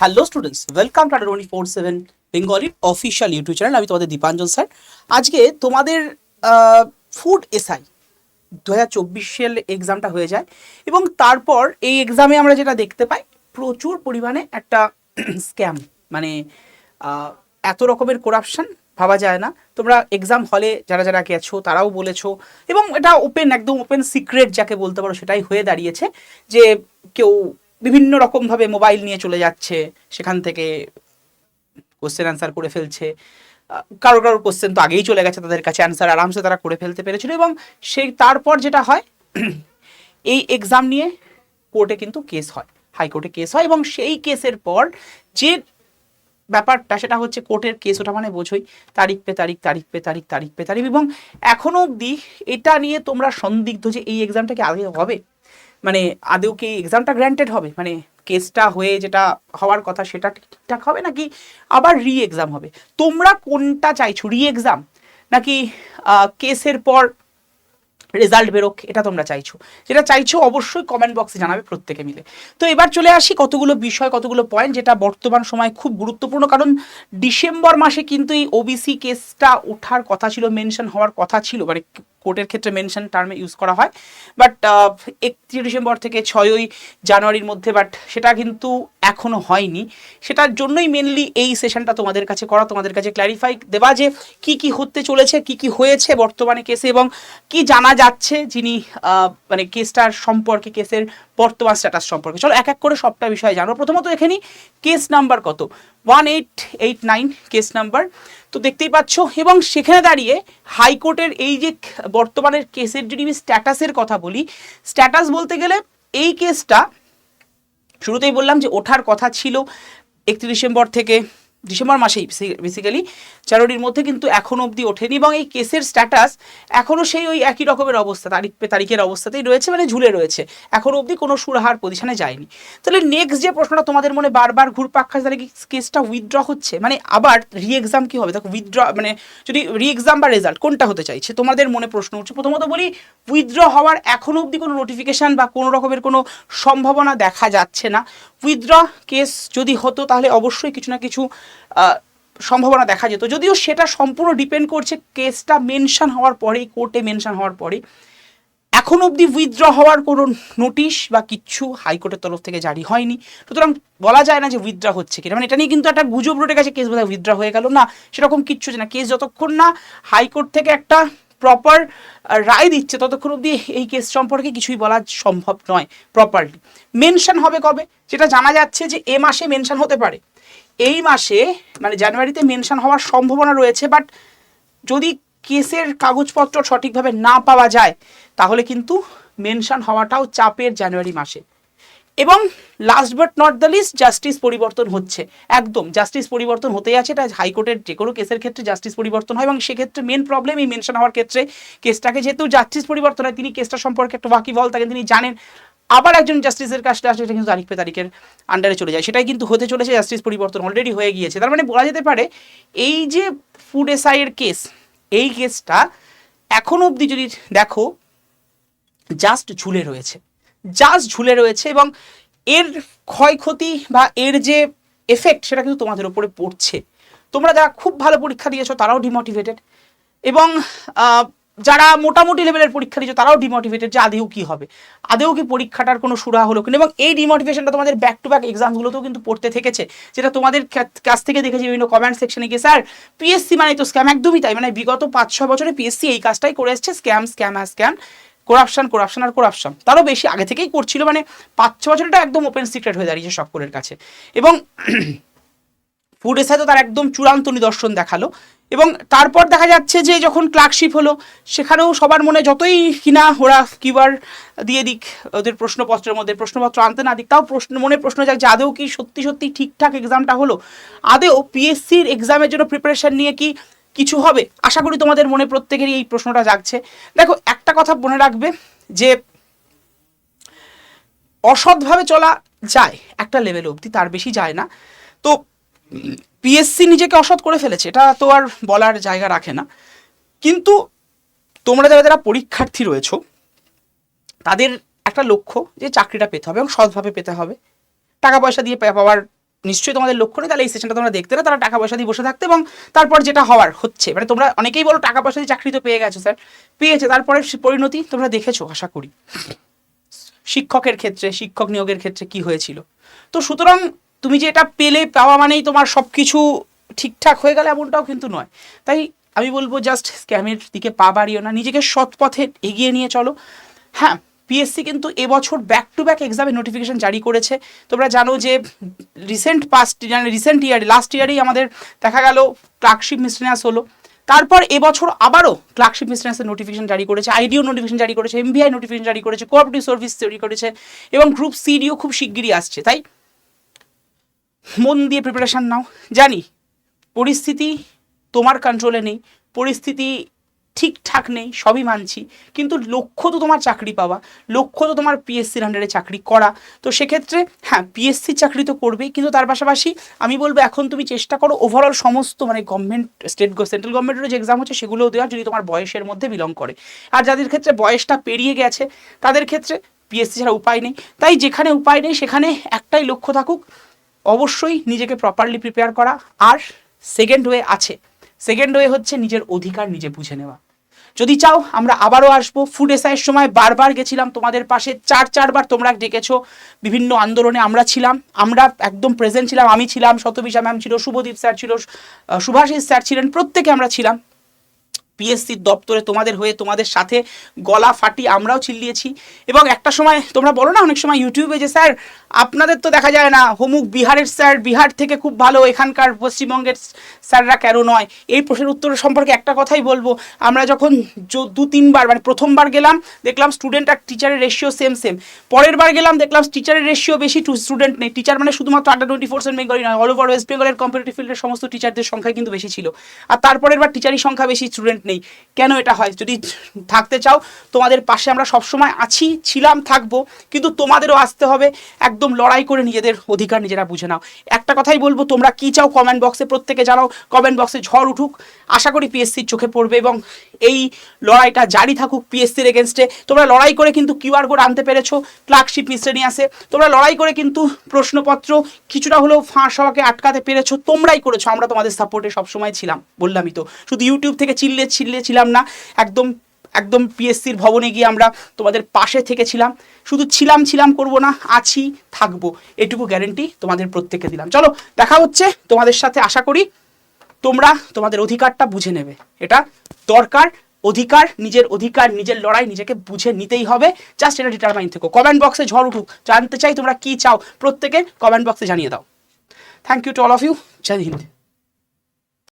Hello students welcome to twenty four seven বেঙ্গলির official YouTube channel আমি তোমাদের Dipanjan sir. আজকে তোমাদের ফুড এসআই দু হাজার চব্বিশ এক্সামটা হয়ে যায় এবং তারপর এই এক্সামে আমরা যেটা দেখতে পাই, প্রচুর পরিমাণে একটা স্ক্যাম মানে এত রকমের করাপশন ভাবা যায় না। তোমরা এক্সাম হলে যারা যারা গেছো তারাও বলেছ এবং এটা ওপেন একদম ওপেন সিক্রেট যাকে বলতে পারো সেটাই হয়ে দাঁড়িয়েছে যে কেউ বিভিন্ন রকমভাবে মোবাইল নিয়ে চলে যাচ্ছে, সেখান থেকে কোশ্চেন অ্যান্সার করে ফেলছে। কারও কারোর কোশ্চেন তো আগেই চলে গেছে তাদের কাছে অ্যান্সার আরামসে তারা করে ফেলতে পেরেছিল এবং সেই তারপর যেটা হয়, এই এক্সাম নিয়ে কোর্টে কিন্তু কেস হয় হাইকোর্টে কেস হয় এবং সেই কেসের পর যে ব্যাপারটা সেটা হচ্ছে কোর্টের কেস ওটা মানে বোঝোই, তারিখ পে তারিখ তারিখ পে তারিখ তারিখ পে তারিখ এবং এখনও অবধি এটা নিয়ে তোমরা সন্দিগ্ধ যে এই এক্সামটা কি আগে হবে? মানে আদৌ কি এক্সামটা গ্র্যান্টেড হবে? মানে কেসটা হয়ে যেটা হওয়ার কথা সেটা ঠিকঠাক হবে নাকি আবার রি এক্সাম হবে? তোমরা কোনটা চাইছো? রি এক্সাম নাকি কেসের পর রেজাল্ট বেরোক, এটা তোমরা চাইছো? যেটা চাইছো অবশ্যই কমেন্ট বক্সে জানাবে প্রত্যেকে মিলে। তো এবার চলে আসি কতগুলো বিষয়, কতগুলো পয়েন্ট যেটা বর্তমান সময় খুব গুরুত্বপূর্ণ। কারণ ডিসেম্বর মাসে কিন্তু এই ওবিসি কেসটা ওঠার কথা ছিল মেনশন হওয়ার কথা ছিল মানে কোর্টের ক্ষেত্রে মেনশন টার্মে ইউজ করা হয়। বাট একত্রিশ ডিসেম্বর থেকে ছয়ই জানুয়ারির মধ্যে বাট সেটা কিন্তু এখনও হয়নি। সেটার জন্যই মেনলি এই সেশনটা তোমাদের কাছে করা, তোমাদের কাছে ক্ল্যারিফাই দেওয়া যে কি কি হতে চলেছে, কি কি হয়েছে বর্তমানে কেসে এবং কি জানা যাচ্ছে যিনি মানে কেসটার সম্পর্কে কেসের বর্তমান স্ট্যাটাস সম্পর্কে। চলো এক এক করে সবটা বিষয়ে জানব প্রথমত এখানে কেস নাম্বার কত? One eight eight nine case number তো দেখতেই পাচ্ছ, এবং সেখানে দাঁড়িয়ে হাইকোর্টের এই যে বর্তমানের কেসের যদি আমি স্ট্যাটাসের কথা বলি, স্ট্যাটাস বলতে গেলে এই কেসটা শুরুতেই বললাম যে ওঠার কথা ছিল একত্রিশ ডিসেম্বর থেকে। ডিসেম্বর মাসেই বেসিক্যালি জানুয়ারির মধ্যে কিন্তু এখনও অবধি ওঠেনি এবং এই কেসের স্ট্যাটাস এখনও সেই ওই একই রকমের অবস্থা, তারিখ পে তারিখের অবস্থাতেই রয়েছে মানে ঝুলে রয়েছে। এখনও অবধি কোনো সুরাহার পজিশনে যায়নি। তাহলে নেক্সট যে প্রশ্নটা তোমাদের মনে বারবার ঘুরপাক খাচ্ছে, তাহলে কি কেসটা উইথড্র হচ্ছে? মানে আবার রি এক্সাম কি হবে? দেখো উইথড্র মানে যদি রি এক্সাম বা রেজাল্ট কোনটা হতে চাইছে? তোমাদের মনে প্রশ্ন উঠছে। প্রথমত বলি উইথড্র হওয়ার এখনও অবধি কোনো নোটিফিকেশান বা কোনো রকমের কোনো সম্ভাবনা দেখা যাচ্ছে না। উইথড্র কেস যদি হতো, তাহলে অবশ্যই কিছু না কিছু সম্ভাবনা দেখা যেত। যদিও সেটা সম্পূর্ণ ডিপেন্ড করছে কেসটা মেনশন হওয়ার পরেই কোর্টে মেনশন হওয়ার পরেই। এখন অবধি উইথড্র হওয়ার কোনো নোটিশ বা কিচ্ছু হাইকোর্টের তরফ থেকে জারি হয়নি। সুতরাং বলা যায় না যে উইথড্র হচ্ছে কিনা। মানে এটা নিয়ে কিন্তু একটা গুজব রটে গেছে কেস বোধহয় উইথড্র হয়ে গেল। না, সেরকম কিচ্ছু না। কেস যতক্ষণ না হাইকোর্ট থেকে একটা প্রপার রায় দিচ্ছে, ততক্ষণ অবধি এই কেস সম্পর্কে কিছুই বলা সম্ভব নয় প্রপারলি মেনশন হবে কবে? যেটা জানা যাচ্ছে যে এ মাসে মেনশন হতে পারে। এই মাসে মানে জানুয়ারিতে মেনশন হওয়ার সম্ভাবনা রয়েছে বাট যদি কেসের কাগজপত্র সঠিকভাবে না পাওয়া যায়, তাহলে কিন্তু মেনশন হওয়াটাও চাপের জানুয়ারি মাসে। এবং last but not the least justice পরিবর্তন হচ্ছে। একদম জাস্টিস পরিবর্তন হতেই আছে, এটা হাইকোর্টের যে কোনো কেসের ক্ষেত্রে জাস্টিস পরিবর্তন হয়, এবং সেক্ষেত্রে মেন প্রবলেম এই মেনশন হওয়ার ক্ষেত্রে কেসটাকে যেহেতু জাস্টিস পরিবর্তন হয়, তিনি কেসটা সম্পর্কে একটা ওয়াকিবল থাকেন তিনি জানেন। আবার একজন জাস্টিসের কাজটা আসলে সেটা কিন্তু তারিখ পে তারিখের আন্ডারে চলে যায়। সেটাই কিন্তু হতে চলেছে জাস্টিস পরিবর্তন অলরেডি হয়ে গিয়েছে। তার মানে বলা যেতে পারে এই যে ফুড এসআইয়ের কেস এই কেসটা এখন অবধি যদি দেখো জাস্ট ঝুলে রয়েছে। জাস্ট ঝুলে রয়েছে এবং এর ক্ষয়ক্ষতি বা এর যে এফেক্ট সেটা কিন্তু তোমাদের উপরে পড়ছে। তোমরা যারা খুব ভালো পরীক্ষা দিয়েছ তারাও ডিমোটিভেটেড এবং যারা মোটামুটি লেভেলের পরীক্ষা দিয়েছ, তারাও ডিমোটিভেটেড যে আদেও কি হবে। আদেও কি পরীক্ষাটার কোনো সুরা হলো কিনা? এবং এই ডিমোটিভেশনটা তোমাদের ব্যাক টু ব্যাক এক্সামগুলোতেও কিন্তু পড়তে থেকেছে। যেটা তোমাদের কাছ থেকে দেখেছি বিভিন্ন কমেন্ট সেকশনে গিয়ে, স্যার পিএসসি মানে তো স্ক্যাম একদমই তাই। মানে বিগত পাঁচ, ছয় বছরে পিএসসি এই কাজটাই করে এসছে স্ক্যাম স্ক্যাম আর স্ক্যাম করাপশন করাপশন আর করাপশন তারও বেশি আগে থেকেই করছিল মানে পাঁচ ছ বছরটা একদম ওপেন সিক্রেট হয়ে দাঁড়িয়েছে সকলের কাছে। এবং এসে তো তার একদম চূড়ান্ত নিদর্শন দেখাল। এবং তারপর দেখা যাচ্ছে যে যখন ক্লার্কশিপ হলো, সেখানেও সবার মনে যতই কিনা ওরা কিবার দিয়ে দিক, ওদের প্রশ্নপত্রের মধ্যে প্রশ্নপত্র আনতে না দিক, তাও প্রশ্ন, মনে প্রশ্ন যাক যে আদেও কি সত্যি সত্যি ঠিকঠাক এক্সামটা হলো? আদেও পিএসসির এক্সামের জন্য প্রিপারেশন নিয়ে কি কিছু হবে? আশা করি তোমাদের মনে প্রত্যেকেরই এই প্রশ্নটা জাগছে। দেখো, একটা কথা মনে রাখবে যে অসৎভাবে চলা যায় একটা লেভেল অবধি, তার বেশি যায় না। তো পিএসসি নিজেকে অসৎ করে ফেলেছে, এটা তো আর বলার জায়গা রাখে না। কিন্তু তোমরা যারা যারা পরীক্ষার্থী রয়েছো, তাদের একটা লক্ষ্য যে চাকরিটা পেতে হবে এবং সৎভাবে পেতে হবে। টাকা পয়সা দিয়ে পাওয়ার নিশ্চয়ই তোমাদের লক্ষ্য নেই, তাহলে এই সেশনটা তোমরা দেখতে না, তারা টাকা পয়সা দিয়ে বসে থাকতে এবং তারপর যেটা হওয়ার হচ্ছে। মানে তোমরা অনেকেই বলো টাকা পয়সা দিয়ে চাকরি তো পেয়ে গেছো স্যার পেয়েছে, তারপরে পরিণতি তোমরা দেখেছ, আশা করি। শিক্ষকের ক্ষেত্রে, শিক্ষক নিয়োগের ক্ষেত্রে কি হয়েছিল? তো সুতরাং তুমি যে এটা পেলে পাওয়া মানেই তোমার সব কিছু ঠিকঠাক হয়ে গেলে এমনটাও কিন্তু নয়। তাই আমি বলব জাস্ট স্ক্যামের দিকে পা বাড়িও না, নিজেকে সৎ পথে এগিয়ে নিয়ে চলো। হ্যাঁ পিএসসি কিন্তু এবছর ব্যাক টু ব্যাক এক্সামের নোটিফিকেশন জারি করেছে। তোমরা জানো যে রিসেন্ট পাস্ট মানে রিসেন্ট ইয়ারে লাস্ট ইয়ারেই আমাদের দেখা গেল ক্লার্কশিপ মিসলেনিয়াস হলো। তারপর এবছর আবারও ক্লার্কশিপ মিসলেনিয়াসের নোটিফিকেশন জারি করেছে আইডিও নোটিফিকেশন জারি করেছে এমবিআই নোটিফিকেশন জারি করেছে কোঅপারেটিভ সার্ভিস জারি করেছে এবং গ্রুপ সিডিও খুব শিগগিরই আসছে। তাই মন দিয়ে প্রিপারেশান নাও। জানি, পরিস্থিতি তোমার কন্ট্রোলে নেই, পরিস্থিতি ঠিকঠাক নেই, সবই মানছি, কিন্তু লক্ষ্য তো তোমার চাকরি পাওয়া, লক্ষ্য তো তোমার পিএসসির আন্ডারে চাকরি করা। তো সেক্ষেত্রে হ্যাঁ পিএসসি চাকরি তো করবেই, কিন্তু তার পাশাপাশি আমি বলব, এখন তুমি চেষ্টা করো ওভারঅল সমস্ত মানে গভর্নমেন্ট স্টেট সেন্ট্রাল গভর্নমেন্টের যে এক্সাম হচ্ছে, সেগুলোও দেওয়া যদি তোমার বয়সের মধ্যে বিলং করে। আর যাদের ক্ষেত্রে বয়সটা পেরিয়ে গেছে, তাদের ক্ষেত্রে পিএসসি ছাড়া উপায় নেই। তাই যেখানে উপায় নেই, সেখানে একটাই লক্ষ্য থাকুক অবশ্যই নিজেকে প্রপারলি প্রিপেয়ার করা। আর সেকেন্ড ওয়ে আছে। সেকেন্ড ওয়ে হচ্ছে নিজের অধিকার নিজে বুঝে নেওয়া। যদি চাও, আমরা আবারও আসব। ফুড এসআইয়ের সময় বারবার গেছিলাম তোমাদের পাশে। চার, চারবার তোমরা ডেকেছো। বিভিন্ন আন্দোলনে আমরা ছিলাম। আমরা একদম প্রেজেন্ট ছিলাম। আমি ছিলাম শতবিশা ম্যাম ছিল, শুভদীপ স্যার ছিল সুভাষিস স্যার ছিলেন। প্রত্যেকে আমরা ছিলাম। পিএসসির দপ্তরে তোমাদের হয়ে তোমাদের সাথে গলা ফাটি আমরাও চিল্লিয়েছি। এবং একটা সময়, তোমরা বলো না অনেক সময় ইউটিউবে যে, স্যার, আপনাদের তো দেখা যায় না, হোমুক বিহারের স্যার, বিহার থেকে খুব ভালো, এখানকার পশ্চিমবঙ্গের স্যাররা কেন নয়? এই প্রশ্নের উত্তর সম্পর্কে একটা কথাই বলব। আমরা যখন দু, তিনবার মানে প্রথমবার গেলাম, দেখলাম স্টুডেন্ট আর টিচারের রেশিও সেম সেম পরের বার গেলাম, দেখলাম টিচারের রেশিও বেশি টু স্টুডেন্ট নেই। টিচার মানে শুধুমাত্র আন্ডার টোয়েন্টি ফোর বেঙ্গলি নয় অল ওভার ওয়েস্ট বেঙ্গলের কম্পিটিটিভ ফিল্ডের সমস্ত টিচারদের সংখ্যা কিন্তু বেশি ছিল। আর তারপরের বার টিচারই সংখ্যা বেশি স্টুডেন্ট নেই। কেন এটা হয়? যদি থাকতে চাও, তোমাদের পাশে আমরা সবসময় আছি, ছিলাম, থাকব, কিন্তু তোমাদেরও আসতে হবে। একদম লড়াই করে নিজেদের অধিকার নিজেরা বুঝে নাও। একটা কথাই বলব, তোমরা কি চাও কমেন্ট বক্সে প্রত্যেকে জানাও। কমেন্ট বক্সে ঝড় উঠুক, আশা করি পিএসসির চোখে পড়বে এবং এই লড়াইটা জারি থাকুক পিএসসির এগেনস্টে তোমরা লড়াই করে কিন্তু কিউআর কোড আনতে পেরেছ ক্লার্কশিপ মিসলেনিয়াসে তোমরা লড়াই করে কিন্তু প্রশ্নপত্র কিছুটা হলেও ফাঁস হওয়াকে আটকাতে পেরেছ। তোমরাই করেছ, আমরা তোমাদের সাপোর্টে সবসময় ছিলাম, বললামই তো। শুধু ইউটিউব থেকে চিল্লে চিল্লে ছিলাম না, একদম একদম পিএসসির ভবনে গিয়ে আমরা তোমাদের পাশে থেকে ছিলাম শুধু ছিলাম ছিলাম করব না, আছি, থাকব। এটুকু গ্যারেন্টি তোমাদের প্রত্যেককে দিলাম। চলো, দেখা হচ্ছে তোমাদের সাথে, আশা করি তোমরা তোমাদের অধিকারটা বুঝে নেবে। এটা দরকার, অধিকার, নিজের অধিকার, নিজের লড়াই নিজেকে বুঝে নিতেই হবে। জাস্ট এটা ডিটারমাইন থেকো। কমেন্ট বক্সে ঝড় উঠুক, জানতে চাই তোমরা কি চাও। প্রত্যেকে কমেন্ট বক্সে জানিয়ে দাও। Thank you to all of you Joy Hind